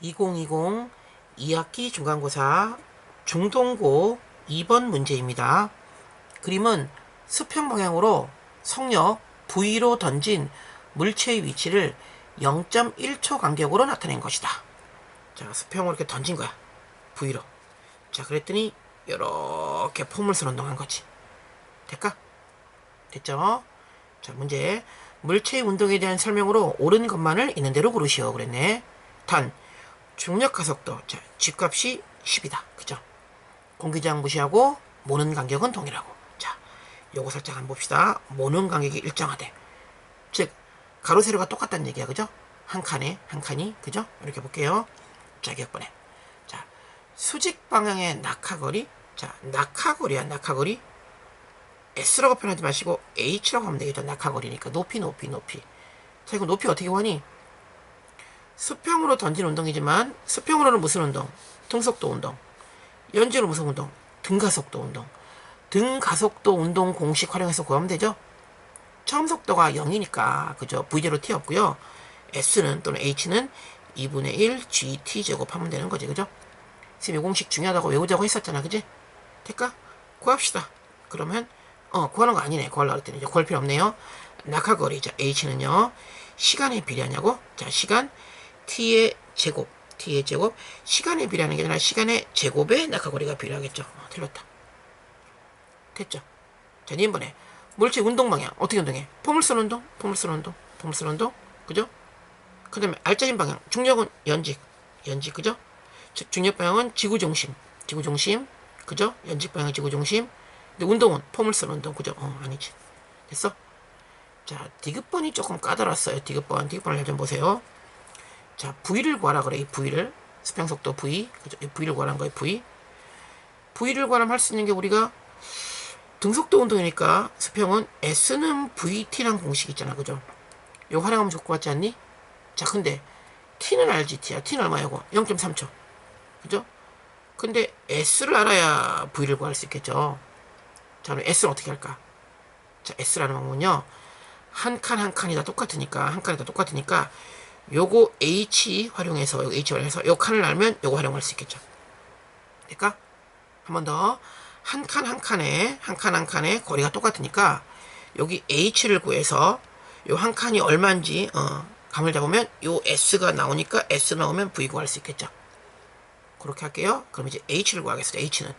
2020 2학기 중간고사 중동고 2번 문제입니다. 그림은 수평 방향으로 성역 V로 던진 물체의 위치를 0.1초 간격으로 나타낸 것이다. 자, 수평으로 이렇게 던진 거야. V로. 자, 그랬더니 이렇게 포물선 운동한 거지. 될까? 됐죠? 자, 문제. 물체의 운동에 대한 설명으로 옳은 것만을 있는 대로 고르시오. 그랬네. 단, 중력 가속도. 자, G값이 10이다. 그죠? 공기장 무시하고 모는 간격은 동일하고. 자, 요거 살짝 한번 봅시다. 모는 간격이 일정하대. 즉, 가로 세로가 똑같다는 얘기야. 그죠? 한 칸에, 한 칸이. 그죠? 이렇게 볼게요. 자, 기억번에. 자, 수직 방향의 낙하거리. 자, 낙하거리야, 낙하거리. S라고 표현하지 마시고 H라고 하면 되겠죠. 낙하거리니까. 높이, 높이, 높이. 자, 이거 높이 어떻게 구하니? 수평으로 던진 운동이지만 수평으로는 무슨 운동? 등속도 운동. 연지로 무슨 운동? 등가속도 운동. 등가속도 운동 공식 활용해서 구하면 되죠. 처음 속도가 0이니까 그죠? V0 T 없고요. S는 또는 H는 2분의 1 GT 제곱하면 되는 거지. 그죠? 지금 이 공식 중요하다고 외우자고 했었잖아. 그지? 될까? 구합시다. 그러면 어 구하는 거 아니네. 구하려고 했더니 이제 구할 필요 없네요. 낙하거리 자 H는요. 시간에 비례하냐고? 자 시간 t의 제곱 t의 제곱 시간에 비례하는 게 아니라 시간의 제곱에 낙하거리가 비례하겠죠. 어, 틀렸다. 됐죠? 자, 이번에 물체 운동 방향 어떻게 운동해? 포물선 운동, 포물선 운동, 포물선 운동, 그죠? 그 다음에 알짜진 방향 중력은 연직, 연직, 그죠? 즉 중력 방향은 지구 중심, 지구 중심, 그죠? 연직 방향은 지구 중심. 근데 운동은 포물선 운동, 그죠? 어, 아니지. 됐어? 자, 디귿번이 조금 까다로웠어요. 디귿번, 디귿번을 잘좀 보세요. 자, V를 구하라 그래, 이 V를. 수평속도 V, 그죠? 이 V를 구하라는 거예요, V. V를 구하려면 할 수 있는 게 우리가 등속도 운동이니까 수평은 S는 VT란 공식 있잖아, 그죠? 이거 활용하면 좋을 것 같지 않니? 자, 근데 T는 알지, T야. T는 얼마냐고? 0.3초. 그죠? 근데 S를 알아야 V를 구할 수 있겠죠. 자, 그럼 S는 어떻게 할까? 자, S라는 방법은요. 한 칸 한 칸이 다 똑같으니까, 한 칸이 다 똑같으니까, 요거 H 활용해서, 요거 H 활용해서, 요 칸을 알면 요거 활용할 수 있겠죠. 될까? 한 번 더. 한 칸 한 칸에, 한 칸 한 칸에 거리가 똑같으니까, 여기 H를 구해서, 요 한 칸이 얼마인지, 어, 감을 잡으면, 요 S가 나오니까, S 나오면 V 구할 수 있겠죠. 그렇게 할게요. 그럼 이제 H를 구하겠습니다. H는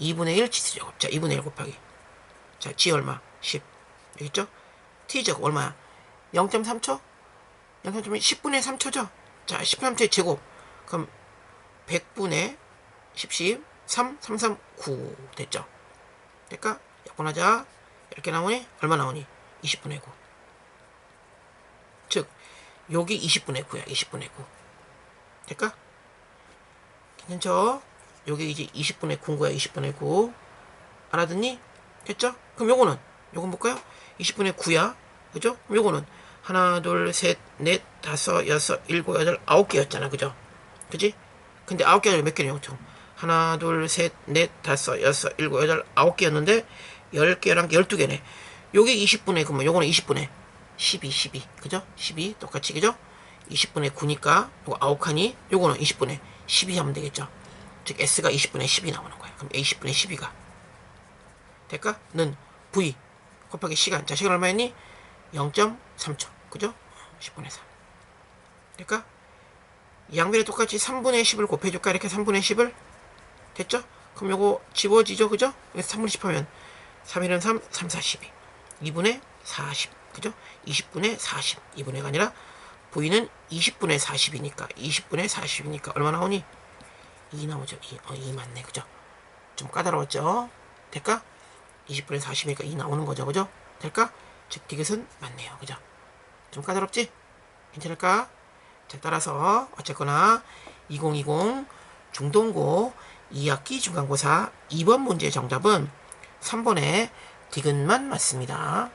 2분의 1 지수제곱. 자, 2분의 1 곱하기. 자, G 얼마? 10. 여기 있죠? T 제곱 얼마야? 0.3초? 0.3초면 10분의 3초죠? 자, 10분의 3초의 제곱. 그럼 100분의 10, 10, 3, 3, 3, 9 됐죠? 될까? 약분하자. 이렇게 나오니? 얼마 나오니? 20분의 9. 즉, 여기 20분의 9야. 20분의 9. 될까? 괜찮죠? 여기 이제 20분의 9인 거야. 20분의 9. 알아듣니? 됐죠? 그럼 요거는 요건 볼까요? 20분의 9야. 그죠? 그럼 요거는 하나, 둘, 셋, 넷, 다섯, 여섯, 일곱, 여덟, 아홉 개였잖아. 그죠? 그지? 근데 아홉 개가 몇 개냐, 총. 하나, 둘, 셋, 넷, 다섯, 여섯, 일곱, 여덟, 아홉 개였는데 열 개랑 열두 개네. 요게 20분의 그러면 요거는 20분의 12, 12. 그죠? 12 똑같이 그죠? 20분의 9니까 요거 아홉 칸이 요거는 20분의 12 하면 되겠죠? 즉 S가 20분의 10이 나오는 거야. 그럼 A 10분의 12가 될까? 는 V 곱하기 시간. 자, 시간 얼마였니? 0.3초. 그죠? 10분의 3. 될까? 양변에 똑같이 3분의 10을 곱해줄까? 이렇게 3분의 10을? 됐죠? 그럼 요거 집어지죠? 그죠? 그래서 3분의 10 하면 3일은 3, 3, 4, 12. 2분의 40. 그죠? 20분의 40. 2분의가 아니라 V는 20분의 40이니까 20분의 40이니까 얼마 나오니? 2 나오죠. 2. 어, 2 맞네. 그죠? 좀 까다로웠죠? 될까? 20분의 40이니까 2 나오는 거죠. 그죠? 될까? 즉, 디귿은 맞네요. 그죠? 좀 까다롭지? 괜찮을까? 자, 따라서 어쨌거나 2020 중동고 2학기 중간고사 2번 문제 정답은 3번의 디귿만 맞습니다.